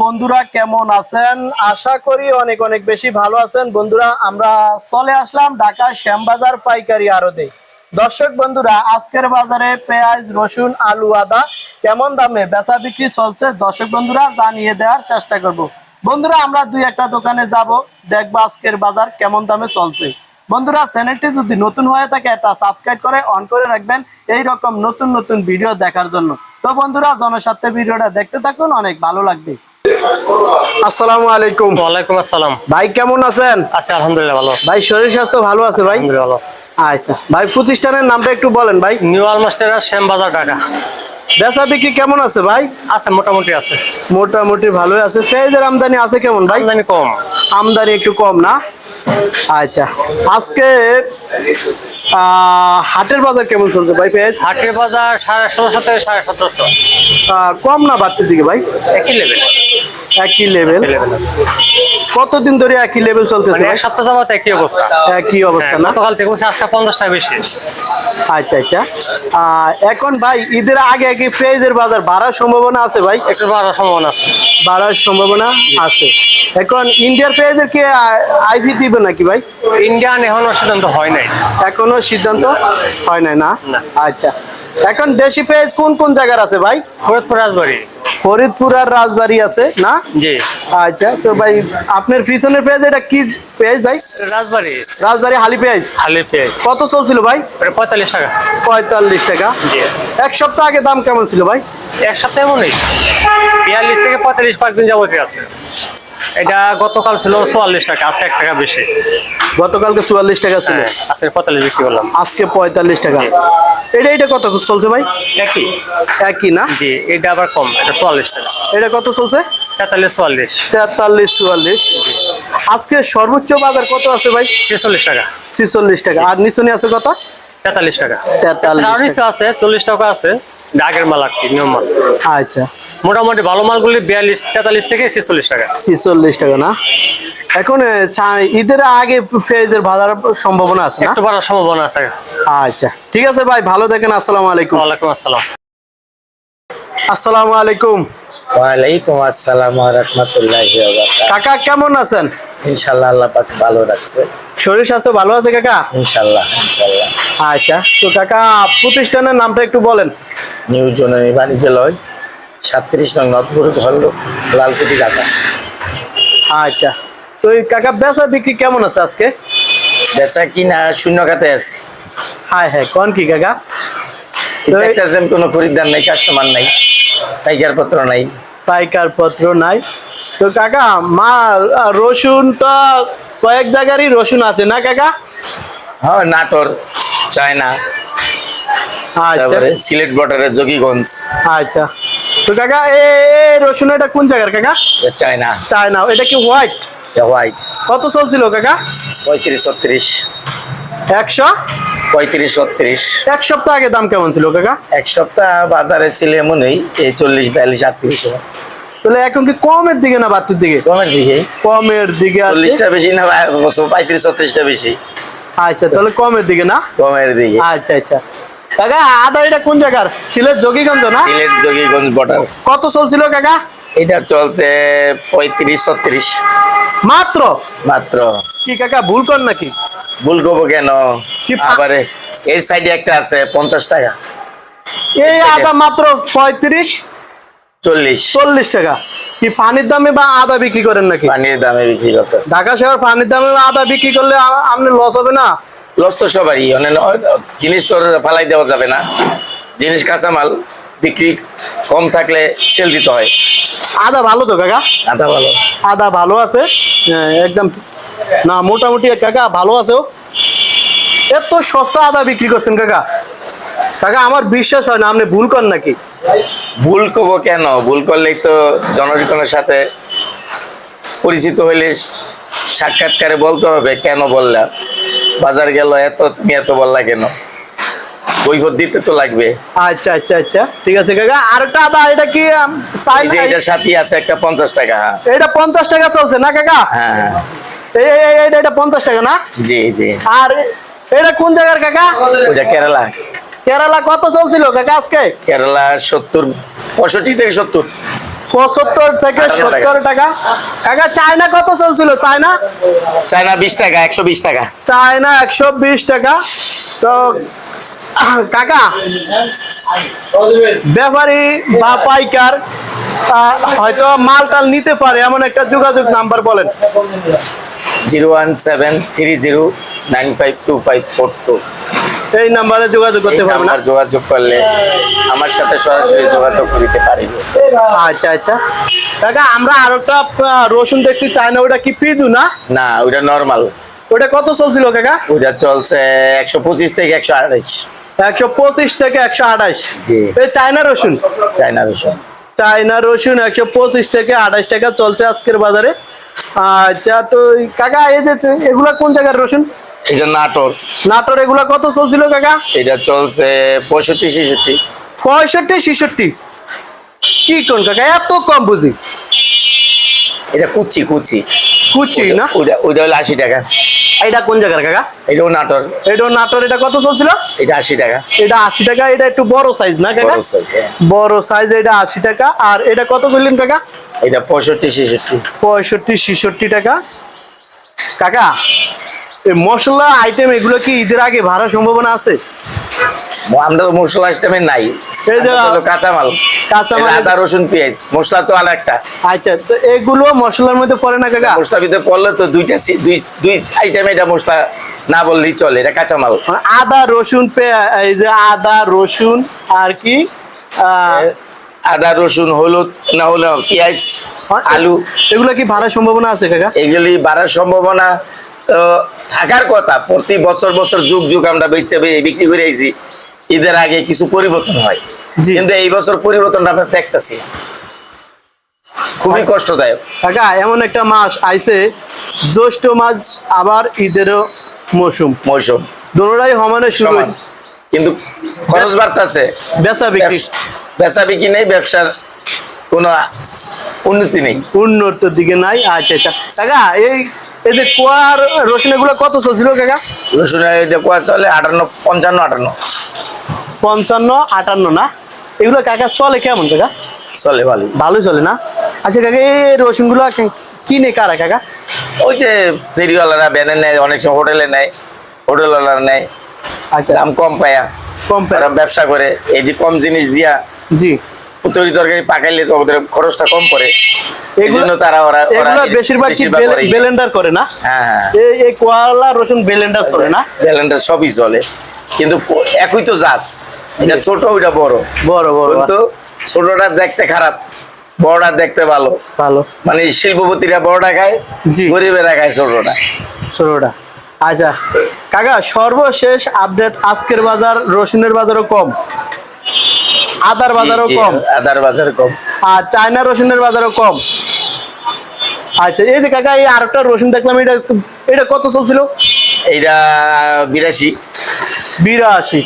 বন্ধুরা, কেমন আছেন? আশা করি অনেক অনেক বেশি ভালো আছেন। বন্ধুরা, আমরা চলে আসলাম ঢাকা শ্যামবাজার পাইকারি আড়তে। দর্শক বন্ধুরা, আজকের বাজারে পেঁয়াজ, রসুন, আলু, আদা কেমন দামে বেচা বিক্রি চলছে? দর্শক বন্ধুরা, জানিয়ে দেওয়ার চেষ্টা করব। বন্ধুরা, আমরা দুই একটা দোকানে যাব, দেখব আজকের বাজার কেমন দামে চলছে। বন্ধুরা, চ্যানেলটি যদি নতুন হয়ে থাকে একটা সাবস্ক্রাইব করে অন করে রাখবেন এই রকম নতুন নতুন ভিডিও দেখার জন্য। তো বন্ধুরা, জনস্বার্থে ভিডিওটা দেখতে থাকুন, অনেক ভালো লাগবে। আসসালামু আলাইকুম। ওয়ালাইকুম আসসালাম। ভাই কেমন আছেন? আচ্ছা আলহামদুলিল্লাহ ভালো ভাই শরীর স্বাস্থ্য ভালো আছে ভাই? ভালো আছি। আচ্ছা ভাই প্রতিষ্ঠানের নামটা একটু বলেন ভাই। নিউ আলমাস্টার শ্যামবাজার ঢাকা। বেচা বিক্রি কেমন আছে ভাই? আছে মোটামুটি আছে। মোটামুটি ভালোই আছে। পেঁয়াজের আমদানি আছে কেমন ভাই? আমদানি কম। আমদানি একটু কম না? আচ্ছা আজকে হাটের বাজার কেমন চলছে ভাই পেঁয়াজ? হাটের বাজার সাড়ে ষোলোশো থেকে সাড়ে সতেরোশো। কম না বাড়তির দিকে ভাই? একই লেভেল একই লেভেল কতদিন ধরে একই লেভেল চলতেছে মানে? এক সপ্তাহ যাবত একই অবস্থা। একই অবস্থা হ্যাঁ, না গতকাল থেকে বলছে আজকে পঞ্চাশটা বেশি। আচ্ছা আচ্ছা। এখন ভাই ঈদের আগে কি পেঁয়াজের বাজার বাড়ার সম্ভাবনা আছে ভাই? একটু বাড়ার সম্ভাবনা আছে। বাড়ার সম্ভাবনা আছে। এখন ইন্ডিয়ার পেঁয়াজের কি আইভি দিবে নাকি ভাই? ইন্ডিয়ান এখনও সিদ্ধান্ত হয় নাই। এখনও সিদ্ধান্ত হয় নাই না। আচ্ছা। এখন দেশি পেঁয়াজ কোন কোন জায়গার আছে ভাই? ফরিদপুর রাজবাড়ি। ফরিদপুর আর রাজবাড়ি আছে না? জি। আচ্ছা তো ভাই আপনার পিছনের পেঁয়াজ এটা কি পেঁয়াজ ভাই? রাজবাড়ি। রাজবাড়ি হালি পেঁয়াজ? খালি পেঁয়াজ। কত চলছিল ভাই? পঁয়তাল্লিশ টাকা। পঁয়তাল্লিশ টাকা। জি। এক সপ্তাহ আগে দাম কেমন ছিল ভাই? এক সপ্তাহ এমনই। বিয়াল্লিশ থেকে পঁয়তাল্লিশ পাঁচ দিন যাবতীয় আছে। এটা গতকাল ছিল চুয়াল্লিশ টাকা আছে এক টাকা বেশি। গতকালকে চুয়াল্লিশ টাকা ছিল। হ্যাঁ আজকে পঁয়তাল্লিশ বিক্রি করলাম। আজকে পঁয়তাল্লিশ টাকা। এটা এটা কত চলছে ভাই? একই। একই না? জি এটা আবার কম এটা চুয়াল্লিশ টাকা। এটা কত চলছে? তেতাল্লিশ চুয়াল্লিশ। তেতাল্লিশ চুয়াল্লিশ। আজকে সর্বোচ্চ বাজার কত আছে ভাই? ছেচল্লিশ টাকা। ছিচল্লিশ টাকা। আর নিচনে আছে কত? তেতাল্লিশ টাকা। তেতাল্লিশ আছে চল্লিশ টাকা আছে আগের মাল আর কি নিয়ম মাল। আচ্ছা। মোটামুটি ভালো মালগুলি বিয়াল্লিশ তেতাল্লিশ থেকে ছেচল্লিশ টাকা। ছিচল্লিশ টাকা না? এখন ঈদের আগে পেঁয়াজের বাজার সম্ভাবনা আছে না? একটু বাড়ার সম্ভাবনা আছে। আচ্ছা ঠিক আছে ভাই ভালো থাকেন আসসালামু আলাইকুম। ওয়ালাইকুম আসসালাম। আসসালামু আলাইকুম। ওয়ালাইকুম আসসালাম রহমতুল্লাহ কাকা কেমন আছেন? ইনশাল্লাহ আল্লাহ পাক ভালো রাখছে। শরীর স্বাস্থ্য ভালো আছে কাকা? ইনশাল্লাহ ইনশাল্লাহ আচ্ছা তো কাকা প্রতিষ্ঠানের নামটা একটু বলেন। নিউ জননী বাণিজ্যালয় সাতত্রিশ নং নদপুর ঘর লালকুটি ঢাকা। আচ্ছা তো এই কাকা বেচা বিক্রি কেমন আছে আজকে? বেচা কিনা শূন্য খাতে আছে। হ্যাঁ হ্যাঁ কোন কি কাকা? দেখতেছেন কোনো খরিদ্দার নাই কাস্টমার নাই পাইকার পত্র নাই। পাইকার পত্র নাই। তো কাকা মা রসুন তো কয়েক জায়গারই রসুন আছে না কাকা? হ্যাঁ নাটোর চায়না আচ্ছা। তারপরে সিলেট বর্ডারের যোগীগঞ্জ আচ্ছা। তো কাকা এ এ রসুন এটা কোন জায়গার কাকা? চায়না। চায়না। এটা কি হোয়াইট? হোয়াইট। কত চলছিল কাকা? পঁয়ত্রিশ ছত্রিশ। একশো? পঁয়ত্রিশ ছত্রিশ। এক সপ্তাহ আগে দাম কেমন ছিল কাকা? এক সপ্তাহ বাজারে ছিল এমনই এই চল্লিশ বিয়াল্লিশ আটত্রিশ। তাহলে এখন কি কমের দিকে না বাড়তির দিকে? কমের দিকে। কমের দিকে চল্লিশটা বেশি না পঁয়ত্রিশ ছত্রিশটা বেশি। আচ্ছা তাহলে কমের দিকে না? কমের দিকে। আচ্ছা আচ্ছা। কাকা আদা এটা কোন জায়গার? সিলেট যোগীগঞ্জ না? সিলেট যোগীগঞ্জ বর্ডার। কত চলছিল কাকা? এটা চলছে পঁয়ত্রিশ ছত্রিশ। মাত্র? মাত্র। কি কাকা ভুল কর নাকি? ভুল করব কেন? ফা- এই সাইডে একটা আছে পঞ্চাশ টাকা। এই আদা মাত্র পঁয়ত্রিশ? চল্লিশ। চল্লিশ টাকা। কি পানির দামে বা আদা বিক্রি করেন নাকি? পানির দামে বিক্রি করতেছে। ঢাকা শহর পানির দামে আদা বিক্রি করলে আপনি লস হবে না? লস তো সবারই। জিনিস তো ফালাই দেওয়া যাবে না। জিনিস কাঁচামাল। বিক্রি কম থাকলে সেল দিতে হয়। আদা ভালো তো কাকা? আদা ভালো। আদা ভালো আছে। হ্যাঁ, একদম। না মোটামুটি কাকা ভালো আছে। এত সস্তা আদা বিক্রি করছেন কাকা। কাকা আমার বিশ্বাস হয় না আপনি ভুল করেন নাকি? ভুল করব কেন? ভুল করলেই তো জনগণের সাথে পরিচিত হইলে সাক্ষাৎকারে বলতে হবে কেন বললা বাজার গেল এত তুমি এত বললা কেন? কৈফত দিতে তো লাগবে। আচ্ছা আচ্ছা আচ্ছা। ঠিক আছে কাকা। আরেকটা আদা এটা কি এই এটার সাথে আছে একটা পঞ্চাশ টাকা হ্যাঁ। এটা পঞ্চাশ টাকা চলছে না কাকা? হ্যাঁ হ্যাঁ। এই এই- এটা এটা পঞ্চাশ টাকা না? জি জি। আর এটা কোন জায়গার কাকা? ওইটা কেরালা। কেরালা কত চলছিল কাকা আজকে? কেরালা সত্তর পঁয়ষট্টি থেকে সত্তর। পঁচাত্তর থেকে সত্তর টাকা। কাকা চায়না কত চলছিল চায়না? চায়না বিশ টাকা একশো বিশ টাকা। চায়না একশো বিশ টাকা। তো কাকা ব্যাপারী বা পাইকার হয়তো মাল টাল নিতে পারে এমন একটা যোগাযোগ নাম্বার বলেন। Zero one seven three zero nine five two five four two. এই নাম্বারে যোগাযোগ করতে পারবে না? নাম্বার যোগাযোগ করলে আমার সাথে সরাসরি যোগাযোগ করতে পারিবে আচ্ছা আচ্ছা। কাকা আমরা আর একটা রসুন দেখছি চায়না ওটা কি পিদু না? না ওইটা নর্মাল ওটা কত চলছিল কাকা? ওইটা চলছে একশো পঁচিশ থেকে একশো আড়াইশ। একশো পঁচিশ থেকে একশো আঠাশ। চায়না রসুন? চায়না রসুন। চায়না রসুন একশো পঁচিশ থেকে আঠাশ টাকা চলছে আজকের বাজারে। আচ্ছা তো কাকা যে এগুলা কোন জায়গার রসুন? এটা নাটোর। নাটোর এগুলা কত চলছিল কাকা? এটা চলছে পঁয়ষট্টি ছেষট্টি। পঁয়ষট্টি ছেষট্টি? কি কোন কাকা? এত কম বুঝি। এটা কুচি কুচি। কুচি না? ওইটা ওইটা হলো আশি টাকা। এটা কোন জায়গার কাকা? এটাও নাটোর। এটা নাটোর এটা কত চলছিল? এটা আশি টাকা। এটা আশি টাকা এটা একটু বড় সাইজ না কাকা? বড় সাইজ বড় সাইজ এটা আশি টাকা। আর এটা কত বললেন কাকা? এটা পঁয়ষট্টি ছেষট্টি। পঁয়ষট্টি ছেষট্টি টাকা। কাকা এই মশলা আইটেম এগুলো কি ঈদের আগে ভাড়া সম্ভাবনা আছে? আমরা তো মশলা আইটেমে নাই। কাঁচামাল। কাঁচামাল- আদা রসুন পেঁয়াজ মশলা তো আর একটা। আচ্ছা তো এগুলো মশলার মধ্যে পড়ে না কাকা? মশলা ভিতরে পড়লে তো দুইটা দুই দুই আইটেম এটা মশলা না বললেই চলে এটা কাঁচামাল। মানে আদা রসুন পে- এই যে আদা রসুন আর কি? আদা রসুন হলুদ না হলো পেঁয়াজ আলু। এগুলো কি ভাড়া সম্ভাবনা আছে কাকা? এগুলি বাড়ার সম্ভাবনা তো থাকার কথা প্রতি বছর বছর যুগ যুগ আমরা বেচে বিক্রি করে আইছি। ঈদের আগে কিছু পরিবর্তন হয়। কিন্তু এই বছর পরিবর্তনটা আমরা দেখতেছি। খুবই কষ্টদায়ক। কাকা এমন একটা মাস আইছে জ্যৈষ্ঠ মাস আবার ঈদেরও মৌসুম। মৌসুম। দোনোটাই শুরু হয়েছে। কিন্তু খরচ বাড়তেছে। বেচা বিক্রি। বেচা বিক্রি নেই ব্যবসার কোনো উন্নতি নেই। উন্নতর দিকে নাই। আচ্ছা আচ্ছা। কাকা এই এই যে কুয়ার রসুন এগুলো কত চলছিল কাকা? কোয়া চলে আটান্ন পঞ্চান্ন আটান্ন। পঞ্চান্ন আটান্ন না? এগুলো কাকা চলে কেমন কাকা? চলে ভালো ভালোই চলে না? আচ্ছা কাকা এই রসুনগুলো কিনে কারা কাকা? ওই যে ফেরিওয়ালারা ব্যানে নেয় অনেক সময় হোটেলে নেয় হোটেলওয়ালারা নেয়। আচ্ছা। দাম কম পায়া। কম পায়। ব্যবসা করে এই যে কম জিনিস দিয়া। জি। তরি তরকারি পাকাইলে তো ওদের খরচটা কম করে এই জন্য তারা ওরা এগুলো বেশিরভাগ কি করে না? হ্যাঁ হ্যাঁ। এই কোয়ালা রসুন বেলেন্ডার চলে না? ব্যালেন্ডার সবই চলে। কিন্তু একই তো জাস এটা ছোট ওইটা বড়। বড় বড়। কিন্তু ছোটটা দেখতে খারাপ বড়টা দেখতে ভালো। ভালো। মানে শিল্পপতিরা বড়টা খায় জি। গরিবেরা খায় ছোটটা। ষোলোটা আচ্ছা কাকা সর্বশেষ আপডেট আজকের বাজার রসুনের বাজারও কম। আদার বাজারও কম। আদার বাজার কম। আর চায়না রসুনের বাজারও কম। আচ্ছা এই যে কাকা এই আরেকটা রসুন দেখলাম এটা এটা কত চলছিল? এইটা বিরাশি। বিরাশি।